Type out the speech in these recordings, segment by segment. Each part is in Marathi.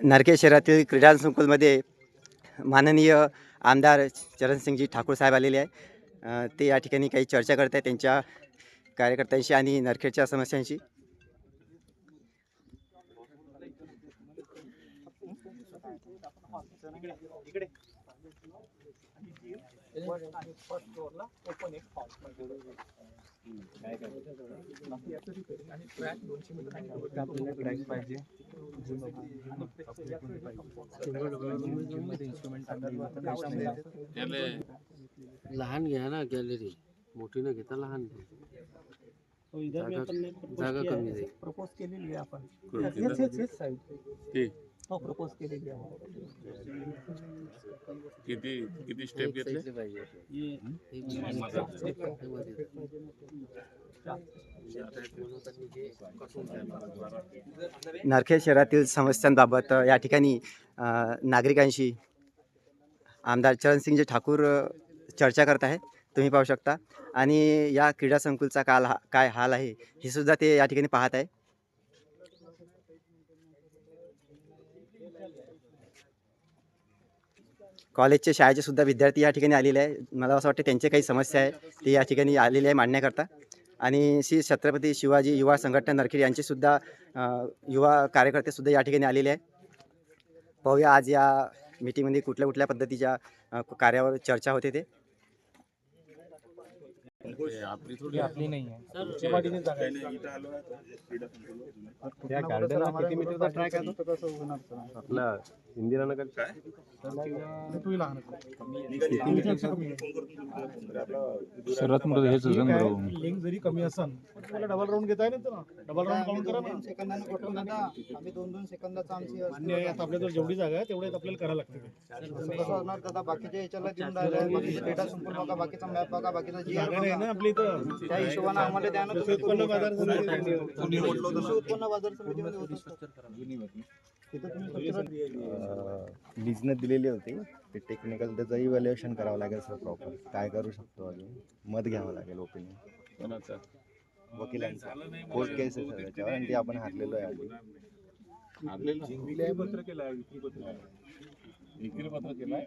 नरके शहरातील क्रीडा संकुलमध्ये माननीय आमदार चरणसिंगजी ठाकूर साहेब आलेले आहे ते या ठिकाणी काही चर्चा करत आहेत त्यांच्या कार्यकर्त्यांशी आणि नरखेडच्या समस्यांशी. लहान घ्या ना गॅलरी. मोठी न घेता लहान घ्या. जागा जागा कमी जाईल. प्रपोज केलेली आहे आपण. हो प्रपोज केलेली आहे किती किती स्टेप घेतले. नरखेड शहरातील समस्यांबाबत या ठिकाणी नागरिकांशी आमदार चरणसिंगजी ठाकूर चर्चा करत आहे तुम्ही पाहू शकता. आणि या क्रीडा संकुलचा काल हा काय हाल आहे हे सुद्धा ते या ठिकाणी पाहत आहे कॉलेजचे शाळेचे सुद्धा विद्यार्थी या ठिकाणी आलेले आहे मला असं वाटतं त्यांचे काही समस्या आहे ते या ठिकाणी आलेले आहे मांडण्याकरता. आणि श्री छत्रपती शिवाजी युवा संघटना नरखेड यांचेसुद्धा युवा कार्यकर्तेसुद्धा या ठिकाणी आलेले आहे पाहूया आज या मीटिंगमध्ये कुठल्या कुठल्या पद्धतीच्या कार्यावर चर्चा होते ते. आपली थोडी आपली नाही आहे गार्डनला किती मीटरचा ट्रॅक तो आपला काय तू लहान सर्वात मोठं हेच होतं लिंक जरी कमी असन त्याला डबल राऊंड घेता येईल ना डबल राऊंड काउंट करा ना सेकंदानं कटून आता आम्ही दोन दोन सेकंदाचा आमची मान्य आहे आता आपल्याजवळ जेवढी जागा आहे तेवढ्यात आपल्याला करायला लागते ते. कसं असणार दादा बाकीच्या याच्याला देऊन राहिलं बाकीचे डेटा संकुल बघा बाकीचा मॅप बघा बाकीचा जी ना आपली इथं त्या हिशोबाने आम्हाला द्या ना कृषी उत्पन्न बाजार कृषी समिती उत्पन्न बाजार समितीमध्ये होत असतं. तिथं तुम्ही structure- बिझनेस दिलेली होती. ते टेक्निकल त्याचं इव्हॅल्युएशन करावं लागेल सर प्रॉपर काय करू शकतो अजून? मत घ्यावं लागेल ओपिनियन? वकिलांचं. कोर्ट केस आहे सर त्याच्यावर आणि ते आपण हारलेलो आहे आधी. आणलेलं? विक्री पत्र केलाय.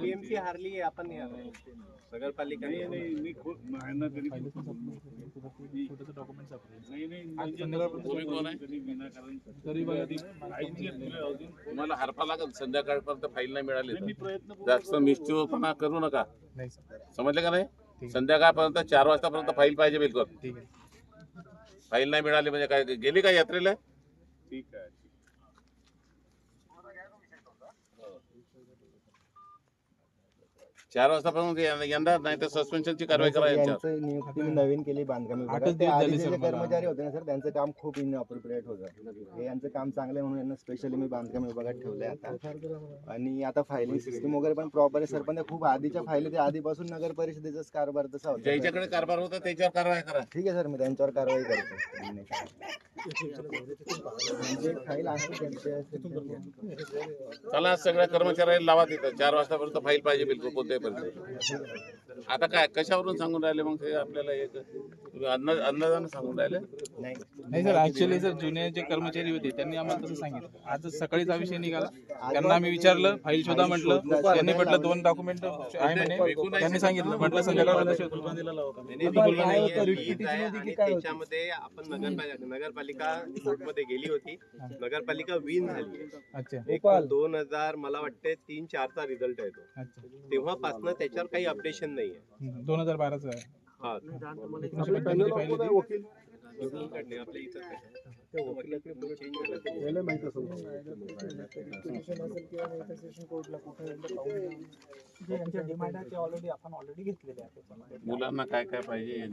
पीएमसी हारली आहे आपण नगरपालिका डॉक्युमेंट तुम्ही कोण आहे? तुम्हाला हरपा लागेल संध्याकाळपर्यंत फाईल नाही मिळाली तर. जास्त निष्ठुरपणा करू नका. नाही सर. समजले का नाही. संध्याकाळपर्यंत चार वाजतापर्यंत फाईल पाहिजे बिलकुल. फाईल नाही मिळाली म्हणजे काय गेली का यात्रेला? ठीक आहे. 呃。चार वाजतापर्यंत यं- यंदा नाही तर सस्पेन्शनची कारवाई करा यांच्यावर यांचं नियुक्ती नवीन केली बांधकाम आठच विभागात ते दिवस झाले आधीचे सर जे मला. कर्मचारी होते ना सर त्यांचं काम खूप इनअप्रोप्रिएट होतं. हे यांचं काम चांगलं आहे म्हणून यांना स्पेशली मी बांधकाम विभागात ठेवलंय आता. आणि आता फायलिंग सिस्टीम वगैरे पण प्रॉपर आहे सर पण त्या खूप आधीच्या फायली ते आधीपासून नगर परिषदेचाच कारभार तसा होता. ज्याच्याकडे कारभार होता त्याच्यावर कारवाई करा. ठीक आहे सर मी त्यांच्यावर कारवाई करतो. म्हणजे फाईल आहे त्यांच्या चला सगळ्या कर्मचाऱ्यांना लावा तिथं. चार वाजतापर्यंत फाईल पाहिजे बिलकुल. कोणत्याही परिस्थितीत आता काय कशावरून सांगून राहिले मग ते आपल्याला एक सांगून राहिले? नाही. नाही सर ऍक्च्युली सर जुने जे कर्मचारी होते त्यांनी आम्हाला तसं सांगितलं. आज सकाळीच हा विषय निघाला. त्यांना आम्ही विचारलं फाईल शोधा म्हटलं. त्यांनी म्हटलं दोन डॉक्युमेंट आहे म्हणे. त्यांनी सांगितलं. म्हटलं शोध. त्याच्यामध्ये आपण नगरपालिका नगरपालिका गेली होती. नगरपालिका विन झाली. अच्छा. एक दोन हजार मला वाटते तीन चारचा रिझल्ट आहे तो. तेव्हापासून त्याच्यावर काही अपडेशन नाहीये. हम्म, दोन हजार बाराचा. मुलांना काय काय पाहिजे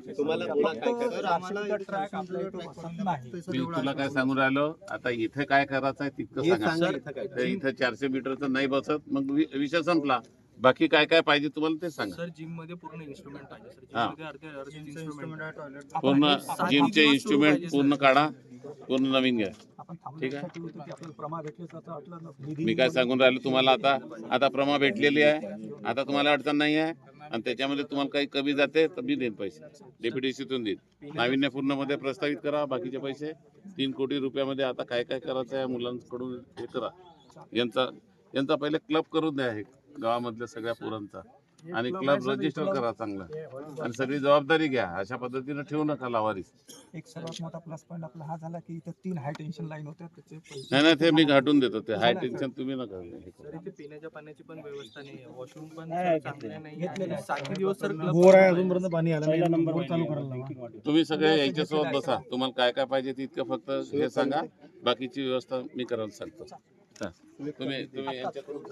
मी तुला काय सांगून राहिलो? आता इथे काय करायचं आहे तितकं सांगा. इथं काय तर इथं चारशे मीटरचं नाही बसत. मग वि- विषय संपला. बाकी काय काय पाहिजे तुम्हाला ते सांगा. सर जिममध्ये पूर्ण इन्स्ट्रुमेंट पाहिजे सर. हा. जिममध्ये अर्धे अर्धे इन्स्ट्रुमेंट पूर्ण जिमचे इन्स्ट्रुमेंट. पूर्ण काढा पूर्ण नवीन घ्या. आपण ठीक आहे. मी काय सांगून राहिलो तुम्हाला आता आता प्रमा भेटलेली आहे. आता तुम्हाला अडचण नाही आहे. आणि त्याच्यामध्ये तुम्हाला काही कमी जाते तर मी देईन पैसे. डेप्युटेशीतून देईन. नाविन्यपूर्णमध्ये प्रस्तावित करा बाकीचे पैसे. तीन कोटी रुपयामध्ये आता काय काय करायचं आहे मुलांकडून हे करा. यांचा यांचा पहिले क्लब करून द्या हे. गावामधल्या सगळ्या पोरांचा. आणि क्लब रजिस्टर करा चांगला. आणि सगळी जबाबदारी घ्या. अशा पद्धतीनं ठेवू नका लावारीस. एक सर्वात मोठा प्लस पॉईंट आपला हा झाला की इथं तीन हाय टेन्शन लाईन होत्या त्याचे पैसे नाही नाही ते मी घाटून देतो. ते हाय टेन्शन तुम्ही नका हे करू. सर इथे पिण्याच्या पाण्याची पण व्यवस्था नाही आहे. वॉशरूम पण नाही, चांगले नाही घेतलेलं आहे. सात दिवस सर बोर आहे अजूनपर्यंत पाणी आलं नाही. बोर चालू करायला लावा. तुम्ही सगळे याच्यासोबत बसा. तुम्हाला काय काय पाहिजे ते इतकं फक्त हे सांगा. बाकीची व्यवस्था मी करायला सांगतो. हा. तुम्ही तुम्ही यांच्याकडून